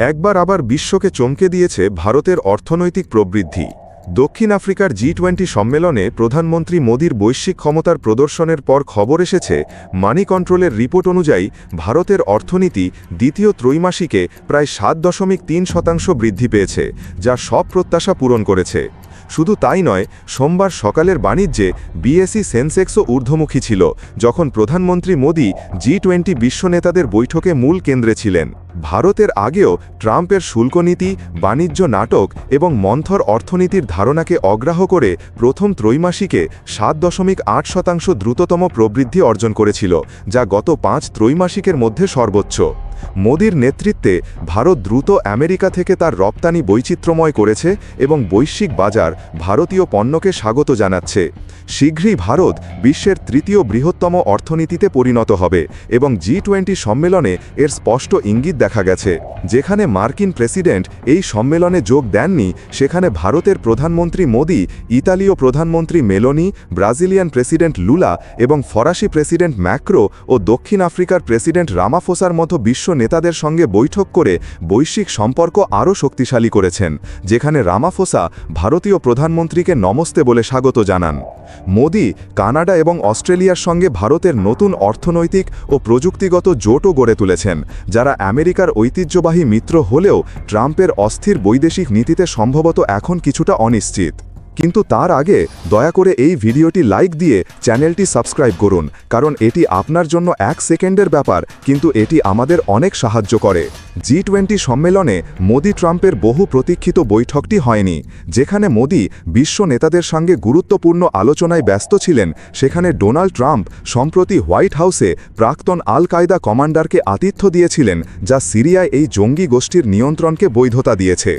একবার আবার বিশ্বকে চমকে দিয়েছে ভারতের অর্থনৈতিক প্রবৃদ্ধি। দক্ষিণ আফ্রিকার জি টোয়েন্টি সম্মেলনে প্রধানমন্ত্রী মোদীর বৈশ্বিক ক্ষমতার প্রদর্শনের পর খবর এসেছে মানি কন্ট্রোলের রিপোর্ট অনুযায়ী ভারতের অর্থনীতি দ্বিতীয় ত্রৈমাসিকে প্রায় সাত দশমিক তিন শতাংশ বৃদ্ধি পেয়েছে, যা সব প্রত্যাশা পূরণ করেছে। শুধু তাই নয়, সোমবার সকালের বাণিজ্যে বিএসই সেন্সেক্সও ঊর্ধ্বমুখী ছিল, যখন প্রধানমন্ত্রী মোদী জি টোয়েন্টি বিশ্ব নেতাদের বৈঠকে মূল কেন্দ্রে ছিলেন। ভারতের আগেও ট্রাম্পের শুল্কনীতি বাণিজ্য নাটক এবং মন্থর অর্থনীতির ধারণাকে অগ্রাহ্য করে প্রথম ত্রৈমাসিকে সাত দশমিক আট শতাংশ দ্রুততম প্রবৃদ্ধি অর্জন করেছিল, যা গত পাঁচ ত্রৈমাসিকের মধ্যে সর্বোচ্চ। মোদির নেতৃত্বে ভারত দ্রুত আমেরিকা থেকে তার রপ্তানি বৈচিত্র্যময় করেছে এবং বৈশ্বিক বাজার ভারতীয় পণ্যকে স্বাগত জানাচ্ছে। শীঘ্রই ভারত বিশ্বের তৃতীয় বৃহত্তম অর্থনীতিতে পরিণত হবে এবং জি টোয়েন্টি সম্মেলনে এর স্পষ্ট ইঙ্গিত দেখা গেছে। যেখানে মার্কিন প্রেসিডেন্ট এই সম্মেলনে যোগ দেননি, সেখানে ভারতের প্রধানমন্ত্রী মোদি, ইতালীয় প্রধানমন্ত্রী মেলোনি, ব্রাজিলিয়ান প্রেসিডেন্ট লুলা এবং ফরাসি প্রেসিডেন্ট ম্যাক্রো ও দক্ষিণ আফ্রিকার প্রেসিডেন্ট রামাফোসার মতো বিশ্ব নেতাদের সঙ্গে বৈঠক করে বৈশ্বিক সম্পর্ক আরও শক্তিশালী করেছেন, যেখানে রামাফোসা ভারতীয় প্রধানমন্ত্রীকে নমস্তে বলে স্বাগত জানান। মোদি কানাডা এবং অস্ট্রেলিয়ার সঙ্গে ভারতের নতুন অর্থনৈতিক ও প্রযুক্তিগত জোটও গড়ে তুলেছেন, যারা আমেরিকার ঐতিহ্যবাহী মিত্র হলেও ট্রাম্পের অস্থির বৈদেশিক নীতিতে সম্ভবত এখন কিছুটা অনিশ্চিত। কিন্তু তার আগে দয়া করে এই ভিডিওটি লাইক দিয়ে চ্যানেলটি সাবস্ক্রাইব করুন, কারণ এটি আপনার জন্য এক সেকেন্ডের ব্যাপার, কিন্তু এটি আমাদের অনেক সাহায্য করে। জি টোয়েন্টি সম্মেলনে মোদি ট্রাম্পের বহু প্রতীক্ষিত বৈঠকটি হয়নি, যেখানে মোদি বিশ্ব নেতাদের সঙ্গে গুরুত্বপূর্ণ আলোচনায় ব্যস্ত ছিলেন, সেখানে ডোনাল্ড ট্রাম্প সম্প্রতি হোয়াইট হাউসে প্রাক্তন আল কায়দা কমান্ডারকে আতিথ্য দিয়েছিলেন, যা সিরিয়ায় এই জঙ্গি গোষ্ঠীর নিয়ন্ত্রণকে বৈধতা দিয়েছে।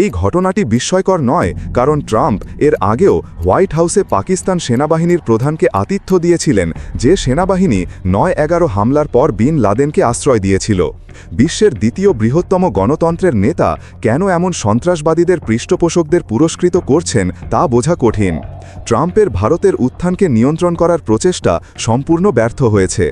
এই ঘটনাটি বিস্ময়কর নয়, কারণ ট্রাম্প এর আগেও হোয়াইট হাউসে পাকিস্তান সেনাবাহিনীর প্রধানকে আতিথ্য দিয়েছিলেন, যে সেনাবাহিনী নয় এগারো হামলার পর বিন লাদেনকে আশ্রয় দিয়েছিল। বিশ্বের দ্বিতীয় বৃহত্তম গণতন্ত্রের নেতা কেন এমন সন্ত্রাসবাদীদের পৃষ্ঠপোষকদের পুরস্কৃত করছেন তা বোঝা কঠিন। ট্রাম্পের ভারতের উত্থানকে নিয়ন্ত্রণ করার প্রচেষ্টা সম্পূর্ণ ব্যর্থ হয়েছে।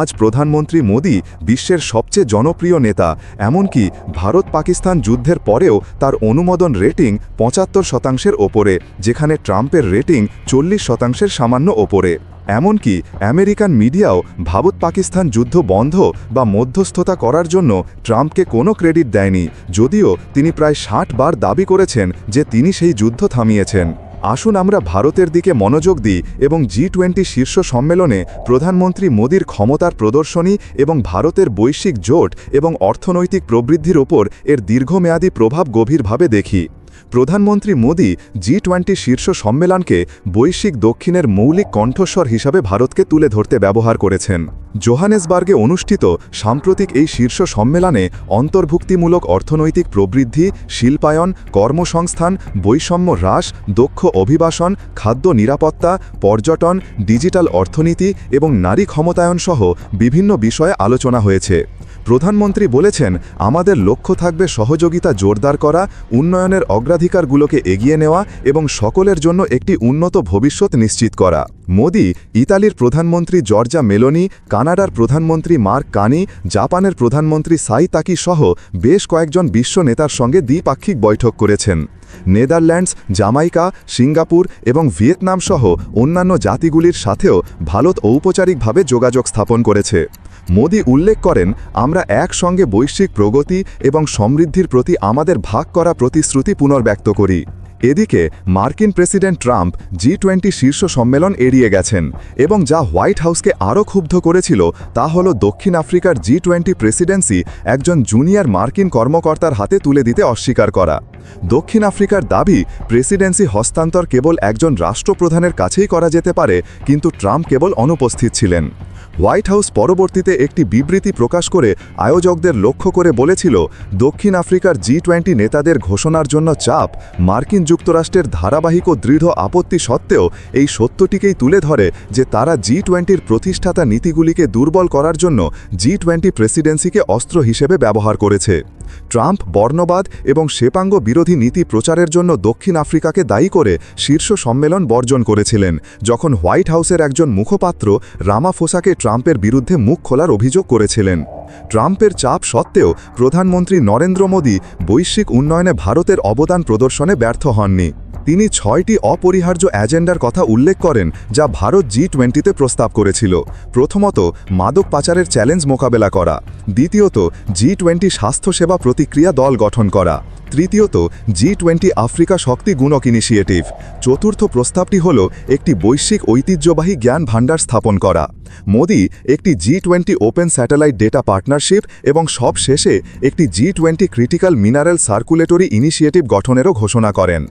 আজ প্রধানমন্ত্রী মোদি বিশ্বের সবচেয়ে জনপ্রিয় নেতা, এমনকি ভারত পাকিস্তান যুদ্ধের পরেও তার অনুমোদন রেটিং পঁচাত্তর শতাংশের ওপরে, যেখানে ট্রাম্পের রেটিং চল্লিশ শতাংশের সামান্য ওপরে। এমনকি আমেরিকান মিডিয়াও ভারত পাকিস্তান যুদ্ধ বন্ধ বা মধ্যস্থতা করার জন্য ট্রাম্পকে কোনো ক্রেডিট দেয়নি, যদিও তিনি প্রায় ষাট বার দাবি করেছেন যে তিনি সেই যুদ্ধ থামিয়েছেন। আসুন আমরা ভারতের দিকে মনোযোগ দিই এবং জি টোয়েন্টি শীর্ষ সম্মেলনে প্রধানমন্ত্রী মোদীর ক্ষমতার প্রদর্শনী এবং ভারতের বৈশ্বিক জোট এবং অর্থনৈতিক প্রবৃদ্ধির ওপর এর দীর্ঘমেয়াদী প্রভাব গভীরভাবে দেখি। প্রধানমন্ত্রী মোদী জি টোয়েন্টি শীর্ষ সম্মেলনকে বৈশ্বিক দক্ষিণের মৌলিক কণ্ঠস্বর হিসাবে ভারতকে তুলে ধরতে ব্যবহার করেছেন। জোহানেসবার্গে অনুষ্ঠিত সাম্প্রতিক এই শীর্ষ সম্মেলনে অন্তর্ভুক্তিমূলক অর্থনৈতিক প্রবৃদ্ধি, শিল্পায়ন, কর্মসংস্থান, বৈষম্য হ্রাস, দক্ষ অভিবাসন, খাদ্য নিরাপত্তা, পর্যটন, ডিজিটাল অর্থনীতি এবং নারী ক্ষমতায়ন সহ বিভিন্ন বিষয়ে আলোচনা হয়েছে। প্রধানমন্ত্রী বলেছেন, আমাদের লক্ষ্য থাকবে সহযোগিতা জোরদার করা, উন্নয়নের অগ্রাধিকারগুলোকে এগিয়ে নেওয়া এবং সকলের জন্য একটি উন্নত ভবিষ্যৎ নিশ্চিত করা। মোদি, ইতালির প্রধানমন্ত্রী জর্জা মেলোনি, কানাডার প্রধানমন্ত্রী মার্ক কানি, জাপানের প্রধানমন্ত্রী সাই তাকি সহ বেশ কয়েকজন বিশ্ব নেতার সঙ্গে দ্বিপাক্ষিক বৈঠক করেছেন। নেদারল্যান্ডস, জামাইকা, সিঙ্গাপুর এবং ভিয়েতনাম সহ অন্যান্য জাতিগুলির সাথেও ভারত ঔপচারিকভাবে যোগাযোগ স্থাপন করেছে। মোদি উল্লেখ করেন, আমরা একসঙ্গে বৈশ্বিক প্রগতি এবং সমৃদ্ধির প্রতি আমাদের ভাগ করা প্রতিশ্রুতি পুনর্ব্যক্ত করি। এদিকে, মার্কিন প্রেসিডেন্ট ট্রাম্প জি টোয়েন্টি শীর্ষ সম্মেলন এড়িয়ে গেছেন এবং যা হোয়াইট হাউসকে আরও ক্ষুব্ধ করেছিল তা হল দক্ষিণ আফ্রিকার জি টোয়েন্টি প্রেসিডেন্সি একজন জুনিয়র মার্কিন কর্মকর্তার হাতে তুলে দিতে অস্বীকার করা। দক্ষিণ আফ্রিকার দাবি, প্রেসিডেন্সি হস্তান্তর কেবল একজন রাষ্ট্রপ্রধানের কাছেই করা যেতে পারে, কিন্তু ট্রাম্প কেবল অনুপস্থিত ছিলেন। হোয়াইট হাউস পরবর্তীতে একটি বিবৃতি প্রকাশ করে আয়োজকদের লক্ষ্য করে বলেছিল, দক্ষিণ আফ্রিকার জি টোয়েন্টি নেতাদের ঘোষণার জন্য চাপ মার্কিন যুক্তরাষ্ট্রের ধারাবাহিক ও দৃঢ় আপত্তি সত্ত্বেও এই সত্যটিকেই তুলে ধরে যে তারা জি টোয়েন্টির প্রতিষ্ঠাতা নীতিগুলিকে দুর্বল করার জন্য জি টোয়েন্টি প্রেসিডেন্সিকে অস্ত্র হিসেবে ব্যবহার করেছে। ট্রাম্প বর্ণবাদ এবং শেপাঙ্গ বিরোধী নীতি প্রচারের জন্য দক্ষিণ আফ্রিকাকে দায়ী করে শীর্ষ সম্মেলন বর্জন করেছিলেন, যখন হোয়াইট হাউসের একজন মুখপাত্র রামাফোসাকে ট্রাম্পের বিরুদ্ধে মুখ খোলার অভিযোগ করেছিলেন। ট্রাম্পের চাপ সত্ত্বেও প্রধানমন্ত্রী নরেন্দ্র মোদী বৈশ্বিক উন্নয়নে ভারতের অবদান প্রদর্শনে ব্যর্থ হননি। তিনি ছয়টি অপরিহার্য অ্যাজেন্ডার কথা উল্লেখ করেন, যা ভারত জি টোয়েন্টিতে প্রস্তাব করেছিল। প্রথমত, মাদক পাচারের চ্যালেঞ্জ মোকাবেলা করা। দ্বিতীয়ত জি টোয়েন্টি স্বাস্থ্যসেবা প্রতিক্রিয়া দল গঠন করা। তৃতীয়ত জি টোয়েন্টি আফ্রিকা শক্তি গুণক ইনিশিয়েটিভ। চতুর্থ প্রস্তাবটি হল একটি বৈশ্বিক ঐতিহ্যবাহী জ্ঞান ভাণ্ডার স্থাপন করা। মোদি একটি G twenty open satellite data partnership এবং সব শেষে একটি G twenty critical mineral circularity initiative গঠনেরও ঘোষণা করেন।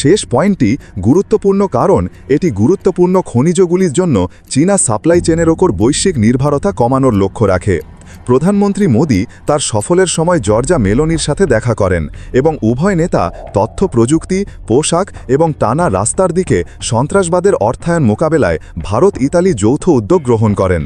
শেষ পয়েন্টটি গুরুত্বপূর্ণ কারণ, এটি গুরুত্বপূর্ণ খনিজগুলির জন্য চীনা সাপ্লাই চেনের ওপর বৈশ্বিক নির্ভরতা কমানোর লক্ষ্য রাখে। প্রধানমন্ত্রী মোদী তার সফলের সময় জর্জা মেলোনির সাথে দেখা করেন এবং উভয় নেতা তথ্য প্রযুক্তি, পোশাক এবং টানা রাস্তার দিকে সন্ত্রাসবাদের অর্থায়ন মোকাবেলায় ভারত ইতালি যৌথ উদ্যোগ গ্রহণ করেন।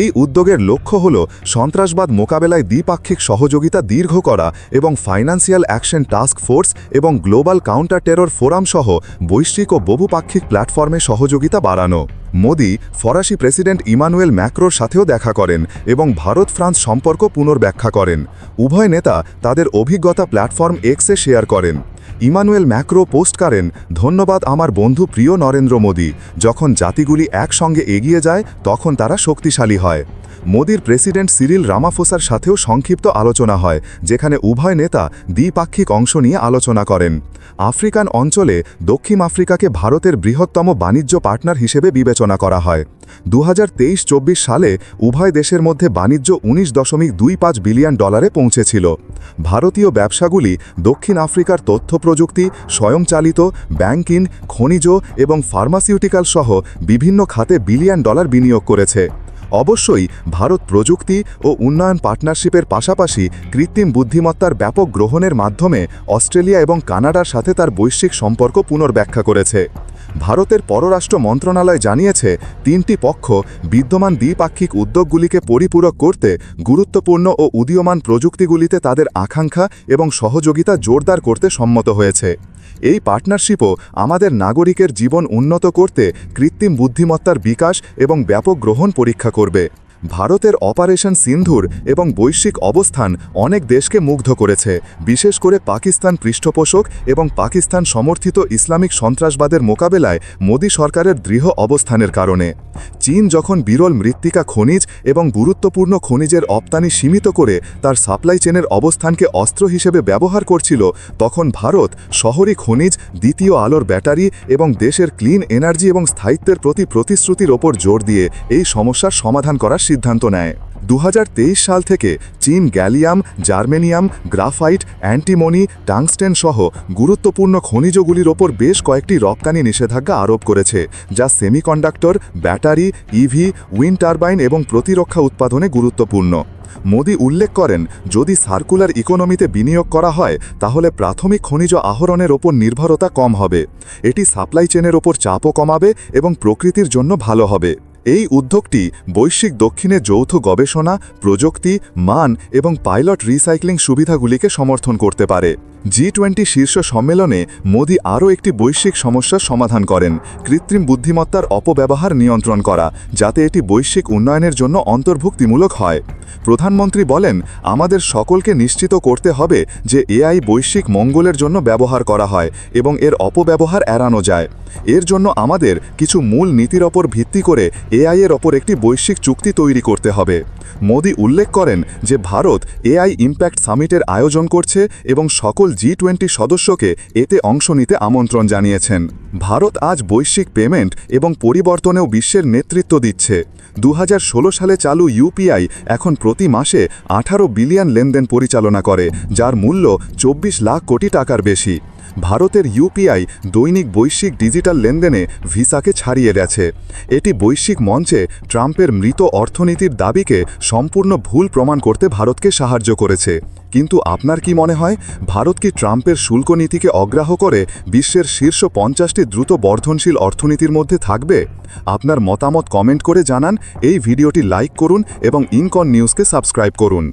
এই উদ্যোগের লক্ষ্য হল সন্ত্রাসবাদ মোকাবেলায় দ্বিপাক্ষিক সহযোগিতা দীর্ঘ করা এবং ফাইন্যান্সিয়াল অ্যাকশন টাস্ক ফোর্স এবং গ্লোবাল কাউন্টার টেরর ফোরাম সহ বৈশ্বিক ও বহুপাক্ষিক প্ল্যাটফর্মে সহযোগিতা বাড়ানো। মোদি ফরাসি প্রেসিডেন্ট ইমানুয়েল ম্যাক্রোর সাথেও দেখা করেন এবং ভারত ফ্রান্স সম্পর্ক পুনর্ব্যাখ্যা করেন। উভয় নেতা তাদের অভিজ্ঞতা প্ল্যাটফর্ম এক্সে শেয়ার করেন। ইমানুয়েল ম্যাক্রো পোস্ট করেন, ধন্যবাদ আমার বন্ধু প্রিয় নরেন্দ্র মোদী। যখন জাতিগুলি একসঙ্গে এগিয়ে যায়, তখন তারা শক্তিশালী হয়। মোদির প্রেসিডেন্ট সিরিল রামাফোসার সাথেও সংক্ষিপ্ত আলোচনা হয়, যেখানে উভয় নেতা দ্বিপাক্ষিক অংশ নিয়ে আলোচনা করেন। আফ্রিকান অঞ্চলে দক্ষিণ আফ্রিকাকে ভারতের বৃহত্তম বাণিজ্য পার্টনার হিসেবে বিবেচনা করা হয়। দু হাজার সালে উভয় দেশের মধ্যে বাণিজ্য উনিশ দশমিক দুই পাঁচ বিলিয়ন ডলারে পৌঁছেছিল। ভারতীয় ব্যবসাগুলি দক্ষিণ আফ্রিকার তথ্য প্রযুক্তি, স্বয়ংচালিত, ব্যাংকিং, খনিজ এবং ফার্মাসিউটিক্যাল সহ বিভিন্ন খাতে বিলিয়ন ডলার বিনিয়োগ করেছে। অবশ্যই ভারত প্রযুক্তি ও উন্নয়ন পার্টনারশিপের পাশাপাশি কৃত্রিম বুদ্ধিমত্তার ব্যাপক গ্রহণের মাধ্যমে অস্ট্রেলিয়া এবং কানাডার সাথে তার বৈশ্বিক সম্পর্ক পুনর্ব্যাখ্যা করেছে। ভারতের পররাষ্ট্র মন্ত্রণালয় জানিয়েছে, তিনটি পক্ষ বিদ্যমান দ্বিপাক্ষিক উদ্যোগগুলিকে পরিপূরক করতে গুরুত্বপূর্ণ ও উদীয়মান প্রযুক্তিগুলিতে তাদের আকাঙ্ক্ষা এবং সহযোগিতা জোরদার করতে সম্মত হয়েছে। এই পার্টনারশিপও আমাদের নাগরিকের জীবন উন্নত করতে কৃত্রিম বুদ্ধিমত্তার বিকাশ এবং ব্যাপক গ্রহণ পরীক্ষা করবে। ভারতের অপারেশন সিন্ধুর এবং বৈশ্বিক অবস্থান অনেক দেশকে মুগ্ধ করেছে, বিশেষ করে পাকিস্তান পৃষ্ঠপোষক এবং পাকিস্তান সমর্থিত ইসলামিক সন্ত্রাসবাদের মোকাবেলায় মোদী সরকারের দৃঢ় অবস্থানের কারণে। চীন যখন বিরল মৃত্তিকা খনিজ এবং গুরুত্বপূর্ণ খনিজের রপ্তানি সীমিত করে তার সাপ্লাই চেনের অবস্থানকে অস্ত্র হিসেবে ব্যবহার করছিল, তখন ভারত শহরী খনিজ, দ্বিতীয় আলোর ব্যাটারি এবং দেশের ক্লিন এনার্জি এবং স্থায়িত্বের প্রতি প্রতিশ্রুতির ওপর জোর দিয়ে এই সমস্যার সমাধান করার সিদ্ধান্ত নেয়। দু হাজার তেইশ সাল থেকে চীন gallium, germanium, graphite, antimony, tungsten সহ গুরুত্বপূর্ণ খনিজগুলির ওপর বেশ কয়েকটি রপ্তানি নিষেধাজ্ঞা আরোপ করেছে, যা semiconductor, battery, EV, wind turbine এবং প্রতিরক্ষা উৎপাদনে গুরুত্বপূর্ণ। মোদি উল্লেখ করেন, যদি সার্কুলার ইকোনমিতে বিনিয়োগ করা হয়, তাহলে প্রাথমিক খনিজ আহরণের ওপর নির্ভরতা কম হবে। এটি সাপ্লাই চেনের ওপর চাপও কমাবে এবং প্রকৃতির জন্য ভালো হবে। এই উদ্যোগটি বৈশ্বিক দক্ষিণে যৌথ গবেষণা, প্রযুক্তি, মান এবং পাইলট রিসাইক্লিং সুবিধাগুলিকে সমর্থন করতে পারে। জি টোয়েন্টি শীর্ষ সম্মেলনে মোদি আরও একটি বৈশ্বিক সমস্যার সমাধান করেন, কৃত্রিম বুদ্ধিমত্তার অপব্যবহার নিয়ন্ত্রণ করা, যাতে এটি বৈশ্বিক উন্নয়নের জন্য অন্তর্ভুক্তিমূলক হয়। প্রধানমন্ত্রী বলেন, আমাদের সকলকে নিশ্চিত করতে হবে যে এআই বৈশ্বিক মঙ্গলের জন্য ব্যবহার করা হয় এবং এর অপব্যবহার এড়ানো যায়। এর জন্য আমাদের কিছু মূল নীতির ওপর ভিত্তি করে এআই এর ওপর একটি বৈশ্বিক চুক্তি তৈরি করতে হবে। মোদি উল্লেখ করেন যে, ভারত এআই ইম্প্যাক্ট সামিটের আয়োজন করছে এবং সকল জি টোয়েন্টি সদস্যকে এতে অংশ নিতে আমন্ত্রণ জানিয়েছেন। ভারত আজ বৈশ্বিক পেমেন্ট এবং পরিবর্তনেও বিশ্বের নেতৃত্ব দিচ্ছে। দু হাজার ষোলো সালে চালু ইউপিআই এখন প্রতি মাসে আঠারো বিলিয়ন লেনদেন পরিচালনা করে, যার মূল্য চব্বিশ লাখ কোটি টাকার বেশি। ভারতের ইউপিআই দৈনিক বৈশ্বিক ডিজিটাল লেনদেনে ভিসাকে ছাড়িয়ে গেছে। এটি বৈশ্বিক মঞ্চে ট্রাম্পের মৃত অর্থনীতির দাবিকে সম্পূর্ণ ভুল প্রমাণ করতে ভারতকে সাহায্য করেছে। কিন্তু আপনার কি মনে হয়, ভারত কি ট্রাম্পের শুল্ক নীতিকে অগ্রাহ্য করে বিশ্বের শীর্ষ পঞ্চাশটি দ্রুত বর্ধনশীল অর্থনীতির মধ্যে থাকবে? আপনার মতামত কমেন্ট করে জানান, এই ভিডিওটি লাইক করুন এবং ইনকন নিউজকে সাবস্ক্রাইব করুন।